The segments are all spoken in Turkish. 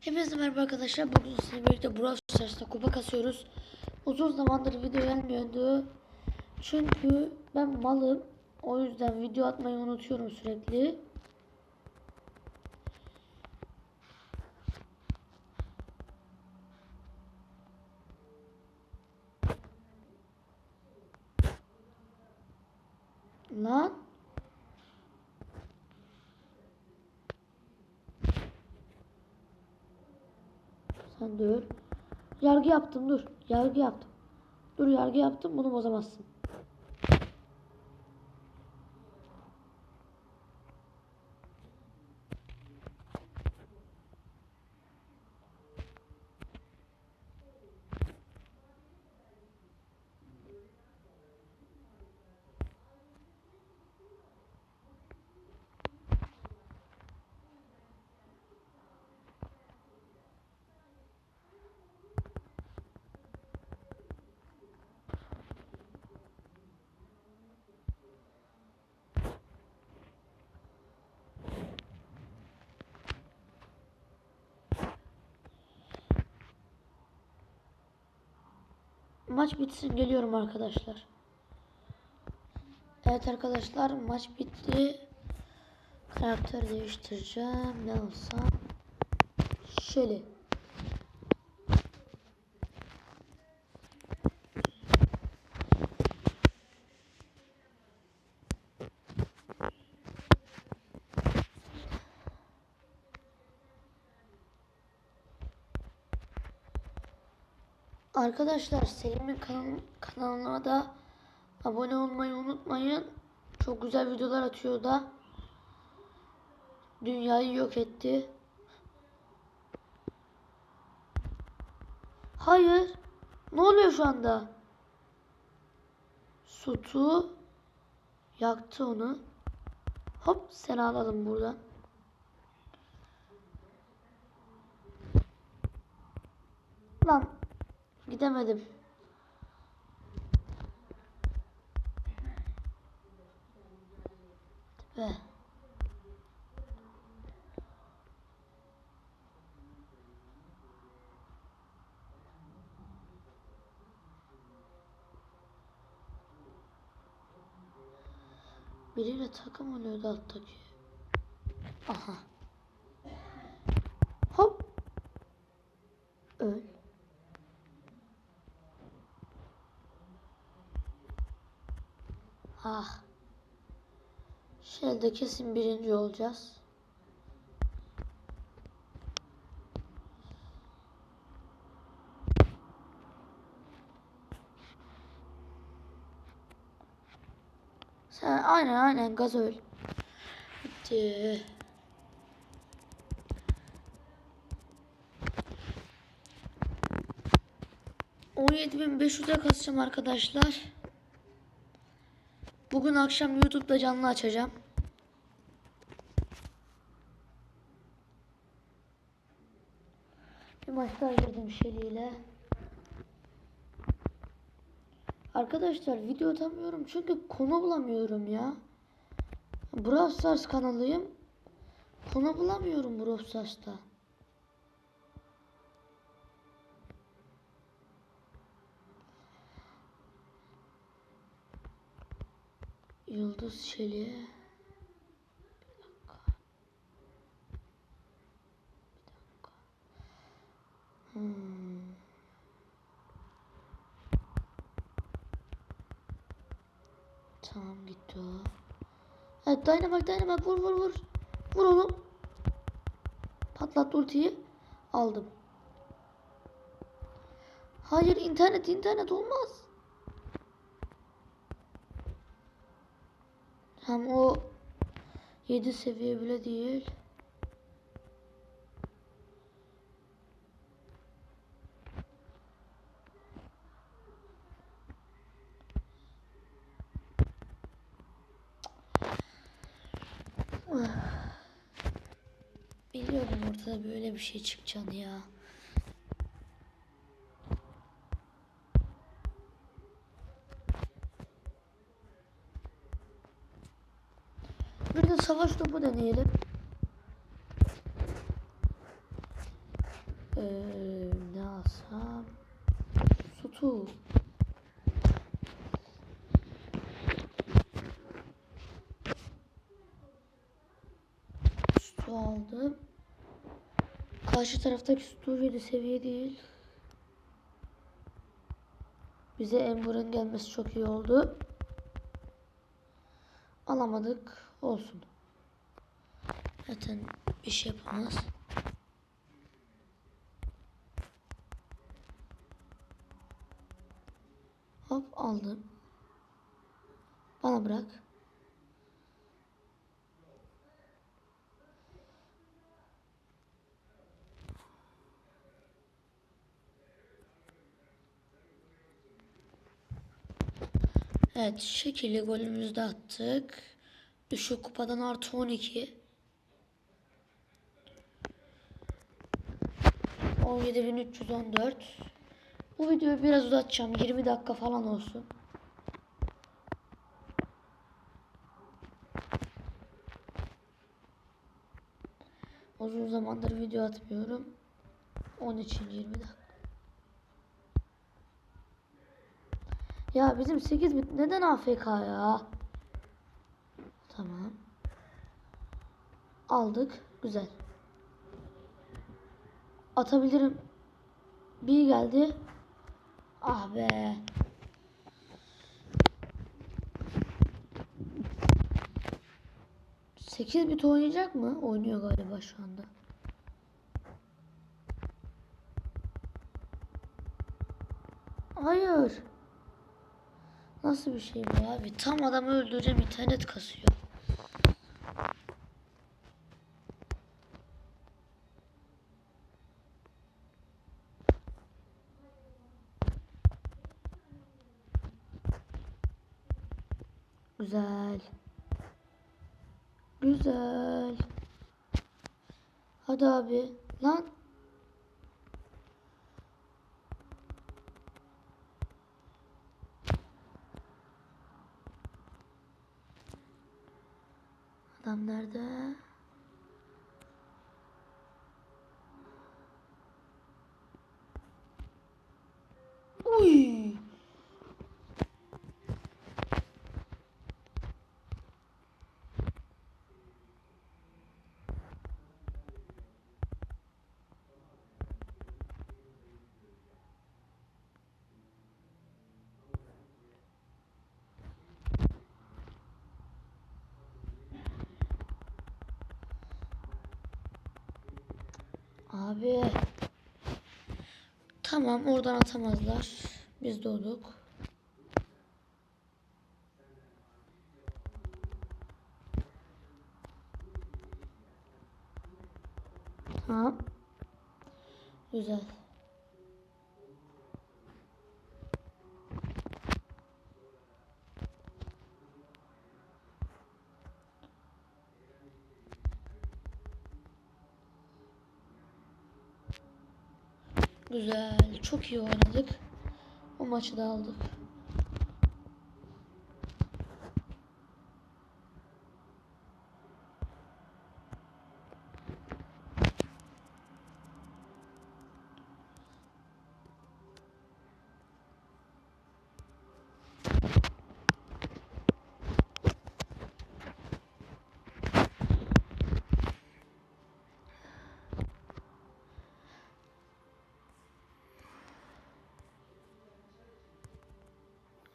Hepinize merhaba arkadaşlar. Bugün sizinle birlikte Brawl Stars'ta kupa kasıyoruz. Uzun zamandır video gelmiyordu. Çünkü ben malım. O yüzden video atmayı unutuyorum sürekli. Lan. Sen dur. Yargı yaptım dur. Yargı yaptım. Dur yargı yaptım bunu bozamazsın. Maç bitsin geliyorum arkadaşlar. Evet arkadaşlar maç bitti. Karakter değiştireceğim. Ne olsa. Şöyle. Arkadaşlar Selim'in kanal, kanalına da abone olmayı unutmayın. Çok güzel videolar atıyor da. Dünyayı yok etti. Hayır. Ne oluyor şu anda? Sutu yaktı onu. Hop seni alalım buradan. Lan Gidemedim. Be. Biriyle takım oluyordu alttaki. Aha. Hop. Öl. Ah. Kesin birinci olacağız. Sen aynen aynen gaz öl. Bitti. On kasacağım arkadaşlar. Bugün akşam YouTube'da canlı açacağım. Bir maç daha girdim Şeli ile. Arkadaşlar video atamıyorum çünkü konu bulamıyorum ya. Brawl Stars kanalıyım. Konu bulamıyorum Brawl Stars'ta. Yıldız Şeli. Bir dakika. Bir dakika. Hmm. Tamam gitti o. Evet Dynamite Dynamite vur vur vur. Vur oğlum. Patlat ultiyi. Aldım. Hayır internet internet olmaz. Hem o 7 seviye bile değil. Biliyordum ortada böyle bir şey çıkacağını ya. Bir de savaş topu deneyelim. Karşı taraftaki 7 seviye değil. Bize Amber'ın gelmesi çok iyi oldu. Alamadık. Olsun. Zaten bir şey yapamaz. Hop aldım. Bana bırak. Evet şekilli golümüzü de attık. Düşük kupadan artı 12. 17.314. Bu videoyu biraz uzatacağım. 20 dakika falan olsun. Uzun zamandır video atmıyorum. Onun için 20 dakika. Ya bizim 8 bit neden AFK ya? Tamam. Aldık. Güzel. Atabilirim. Bir geldi. Ah be. Sekiz bit oynayacak mı? Oynuyor galiba şu anda. Hayır. Nasıl bir şey bu abi? Tam adamı öldüreceğim internet kasıyor. Güzel. Güzel. Hadi abi. Lan. Adam Abi. Tamam oradan atamazlar. Biz doğduk. Tamam. Güzel. Güzel. Çok iyi oynadık. O maçı da aldık.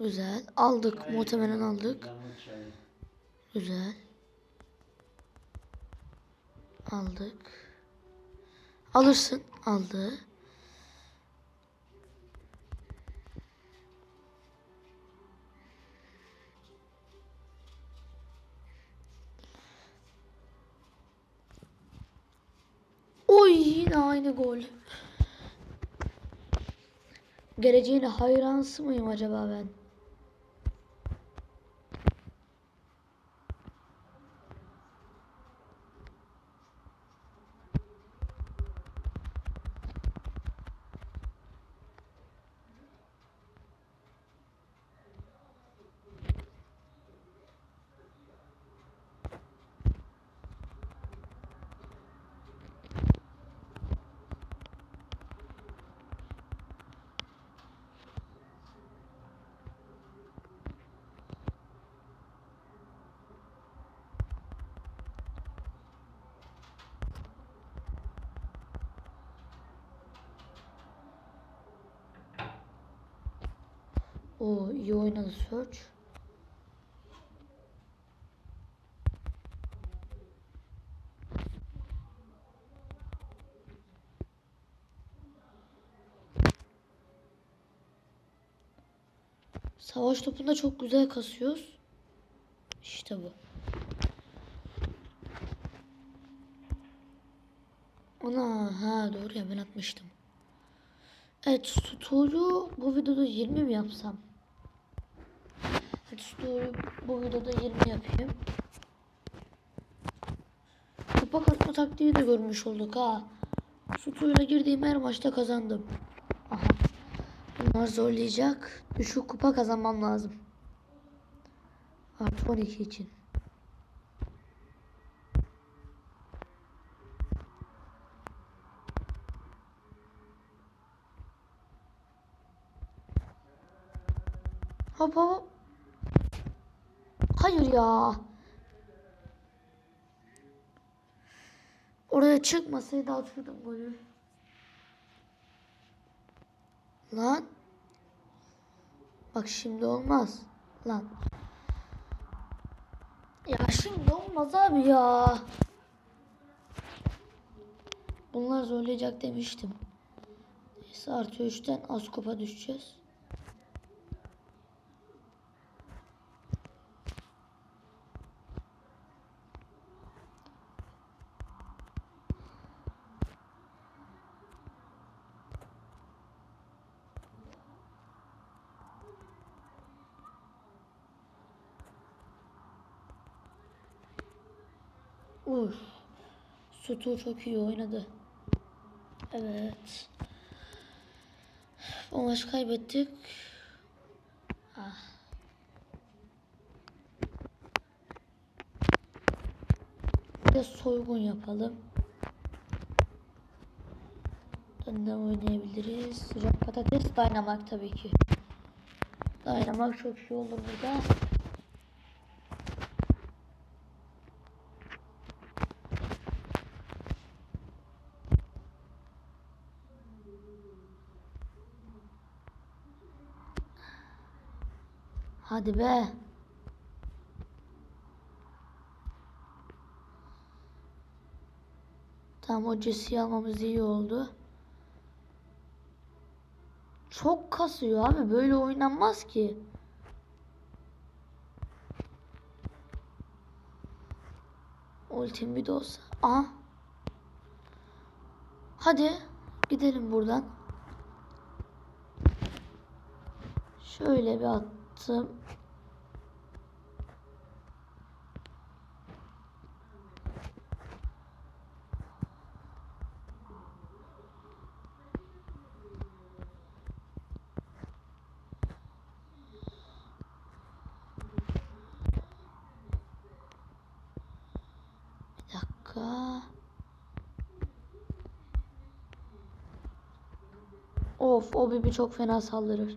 Güzel. Aldık. Muhtemelen aldık. Güzel. Aldık. Alırsın. Aldı. Oy yine aynı gol. Geleceğine hayransı mıyım acaba ben? O iyi oynadı Search. Savaş topunda çok güzel kasıyoruz. İşte bu. Ana ha doğru ya ben atmıştım. Evet store'u bu videoda 20 mi yapsam? Store'u bu videoda 20 yapayım. Kupa kasma taktiği de görmüş olduk ha. Store'la girdiğim her maçta kazandım. Aha. Bunlar zorlayacak. Düşük kupa kazanmam lazım. Artı 12 için. Hop hop. Hayır ya. Oraya çıkmasaydı atıyordum golü. Lan. Bak şimdi olmaz. Lan. Ya şimdi olmaz abi ya. Bunlar zorlayacak demiştim. Neyse artı 3'ten az kupa düşeceğiz. Uf. Sutu çok iyi oynadı. Evet. O maç kaybettik. Ah. Bir soygun yapalım. Önden oynayabiliriz. Sıcak patates dayanamak tabii ki. Dayanamak çok iyi olur burada. Hadi be. Tamam o Jesse'yi almamız iyi oldu. Çok kasıyor abi. Böyle oynanmaz ki. Ultim bir de olsa. Aha. Hadi. Gidelim buradan. Şöyle bir dakika. Of o bibi çok fena saldırır.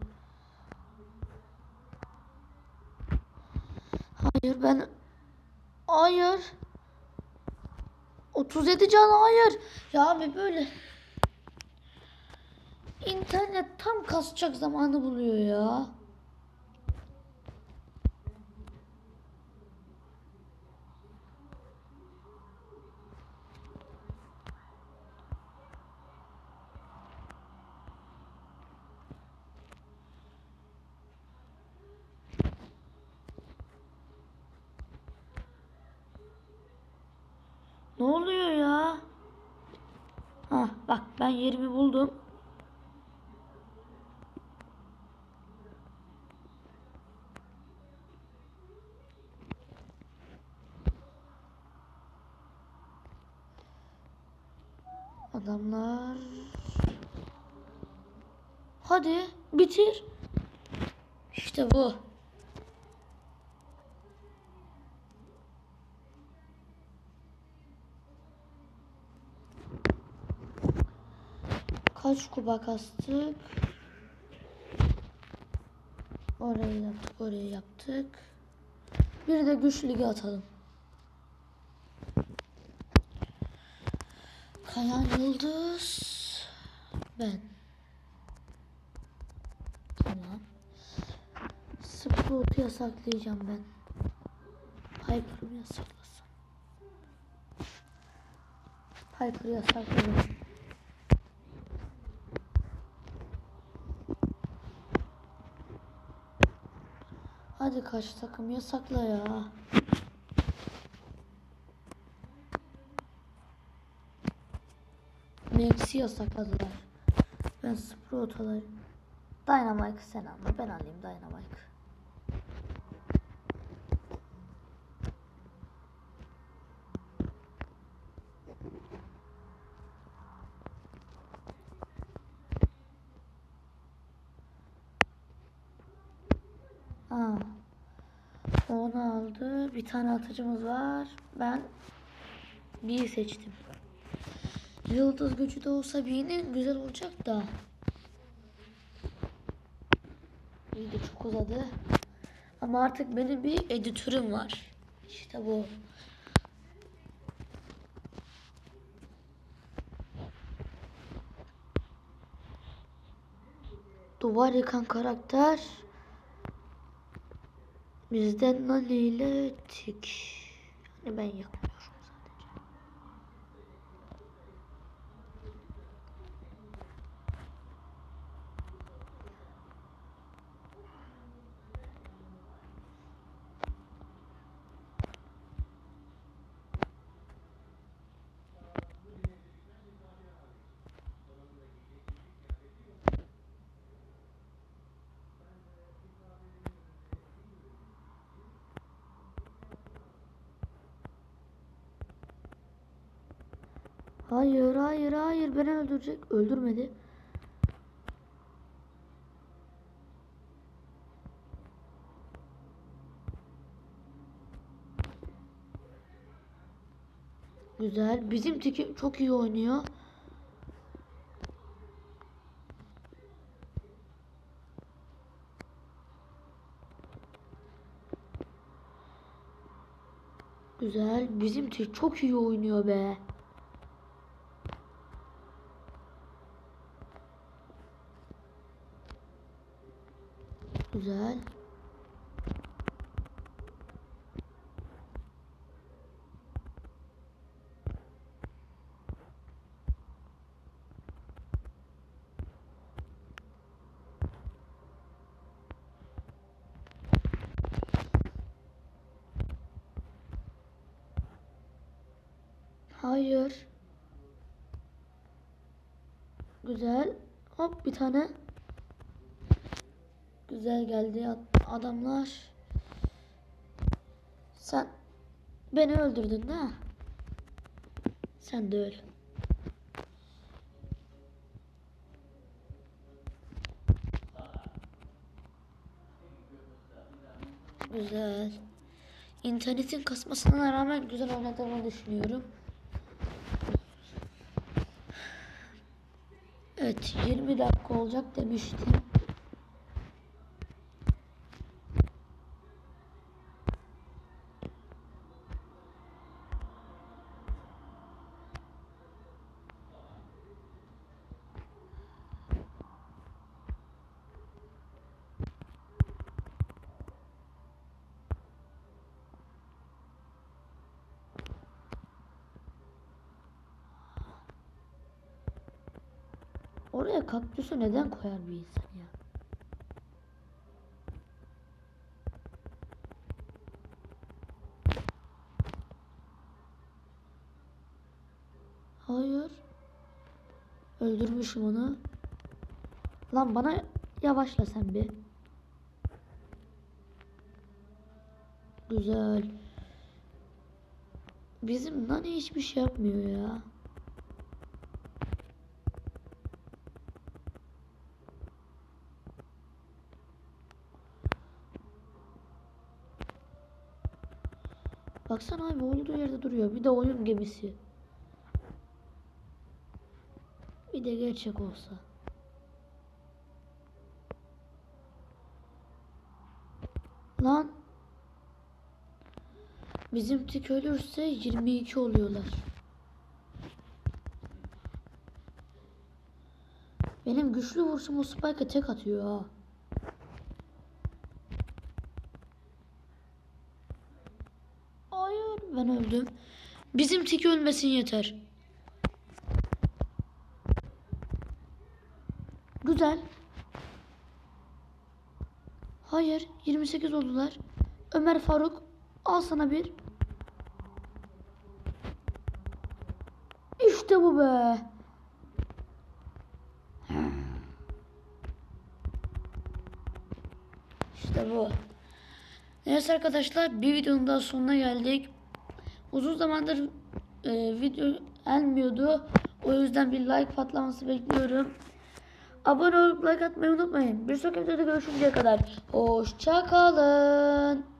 Hayır ben Hayır. 37 can hayır. Ya abi böyle İnternet tam kasacak zamanı buluyor ya. Ne oluyor ya? Ha bak ben yerimi buldum. Adamlar Hadi bitir. İşte bu. Kaç kuba kastık? Orayı yaptık, orayı yaptık. Bir de güç ligi atalım. Kayan Yıldız. Ben. Tamam. Sprout'u yasaklayacağım ben. Piper'ımı yasaklasam. Piper'ı yasakladım. Hadi kaç takım yasakla ya. Max'i yasakladılar. Ben Sprout alayım. Dynamite sen alma. Ben alayım Dynamite. Aa. Onu aldı. Bir tane atıcımız var. Ben bir seçtim. Yıldız gücü de olsa birinin güzel olacak da. İyi de çok uzadı. Ama artık benim bir editörüm var. İşte bu. Duvar yıkan karakter. Bizden Nani ile Tik. Yani ben yakmıyorum Hayır, hayır, hayır. Beni öldürecek. Öldürmedi. Güzel. Bizim tiki çok iyi oynuyor. Güzel. Bizim tiki çok iyi oynuyor be. Güzel. Hayır. Güzel. Hop bir tane. Güzel geldi ad- adamlar. Sen beni öldürdün de. Sen de öl. Güzel. İnternetin kasmasına rağmen güzel oynadığımı düşünüyorum. Evet 20 dakika olacak demiştim. Oraya kaktüsü neden koyar bir insan ya? Hayır. Öldürmüşüm onu. Lan bana yavaşla sen bir. Güzel. Bizim Nani hiçbir şey yapmıyor ya. Baksana abi olduğu yerde duruyor. Bir de oyun gemisi. Bir de gerçek olsa. Lan. Bizim tik ölürse 22 oluyorlar. Benim güçlü vuruşum o spike'a tek atıyor ha. Öldüm. Bizim tiki ölmesin yeter. Güzel. Hayır 28 oldular. Ömer Faruk al sana bir. İşte bu be. İşte bu. Neyse arkadaşlar bir videonun daha sonuna geldik. Uzun zamandır e, video gelmiyordu. O yüzden bir like patlaması bekliyorum. Abone olup like atmayı unutmayın. Bir sonraki videoda görüşünceye kadar. Hoşçakalın.